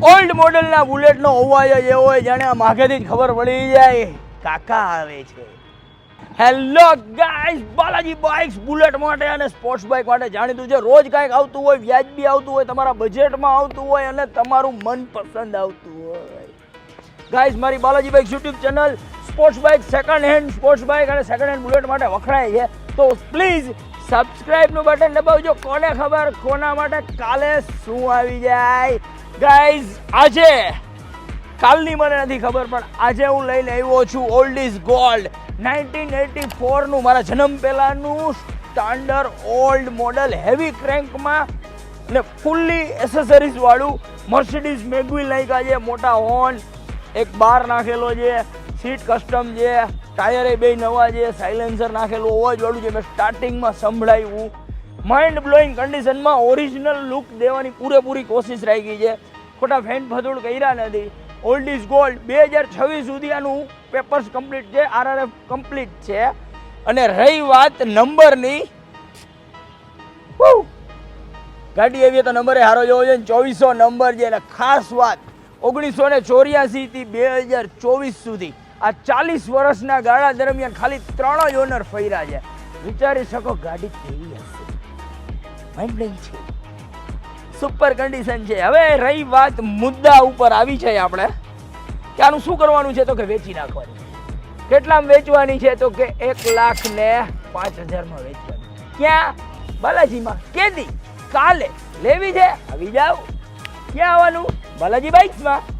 મોડેલના બુલેટનો અવાજ જ એવો હોય જાણે માગેથી જ ખબર પડી જાય. કાકા આવે છે. Hello guys Balaji bikes bullet માટે અને સ્પોર્ટ્સ બાઇક માટે જાણીતું છે. રોજ કાંઈક આવતું હોય, વ્યાજબી આવતું હોય, તમારા બજેટમાં આવતું હોય અને તમારું મનપસંદ આવતું હોય. ગાઈસ મારી Balaji bikes YouTube channel sports bike second hand sports bike અને સેકન્ડ હેન્ડ બુલેટ માટે વખણાય છે. તો પ્લીઝ સબસ્ક્રાઇબનું બટન દબાવજો. કોને ખબર, કોના માટે કાલે શું આવી જાય? ગાઈઝ આજે કાલની મને નથી ખબર, પણ આજે હું લઈને આવ્યો છું old is gold nineteen eighty ફોરનું મારા જન્મ પહેલાંનું સ્ટાન્ડર્ડ ઓલ્ડ મોડલ હેવી ક્રેન્કમાં અને ફૂલ્લી એસેસરીઝવાળું મર્સિડીઝ મેગવી નાખ્યા છે મોટા હોર્ન એક બાર નાખેલો છે સીટ કસ્ટમ છે ટાયરે બે નવા છે સાયલેન્સર નાખેલું અવાજવાળું છે, મેં સ્ટાર્ટિંગમાં સંભળાવ્યું માઇન્ડ બ્લોઈંગ કન્ડિશનમાં ઓરિજિનલ લુક દેવાની પૂરેપૂરી કોશિશ રાખી છે. ખોટા ફેન ફધોડ કર્યા નથી. ઓલ્ડ ઇઝ ગોલ્ડ બે હજાર છવ્વીસ સુધી આનું પેપર્સ કમ્પ્લીટ છે. આરઆરએફ કમ્પ્લીટ છે. અને રહી વાત નંબરની ગાડી એવી તો નંબરે હારો જોવો છે ચોવીસો નંબર છે. અને ખાસ વાત, ઓગણીસો ને ચોર્યાસીથી બે હજાર ચોવીસ સુધી આ ચાલીસ વર્ષના ગાળા દરમિયાન ખાલી ત્રણ જ ઓનર ફર્યા છે. વિચારી શકો ગાડી કેવી હશે? બ્લોઈંગ છે. સુપર કન્ડિશન છે. હવે રહી વાત મુદ્દા ઉપર આવી છે આપણે. કે આનું શું કરવાનું છે તો કે વેચી નાખવાની. કેટલામાં વેચવાની છે તો કે એક લાખ ને પાંચ હજારમાં વેચવાની. ક્યાં? બાલાજીમાં. કેદી? કાલે. લેવી છે? આવી જાઓ. ક્યાં આવવાનું? બાલાજી બાઇક્સમાં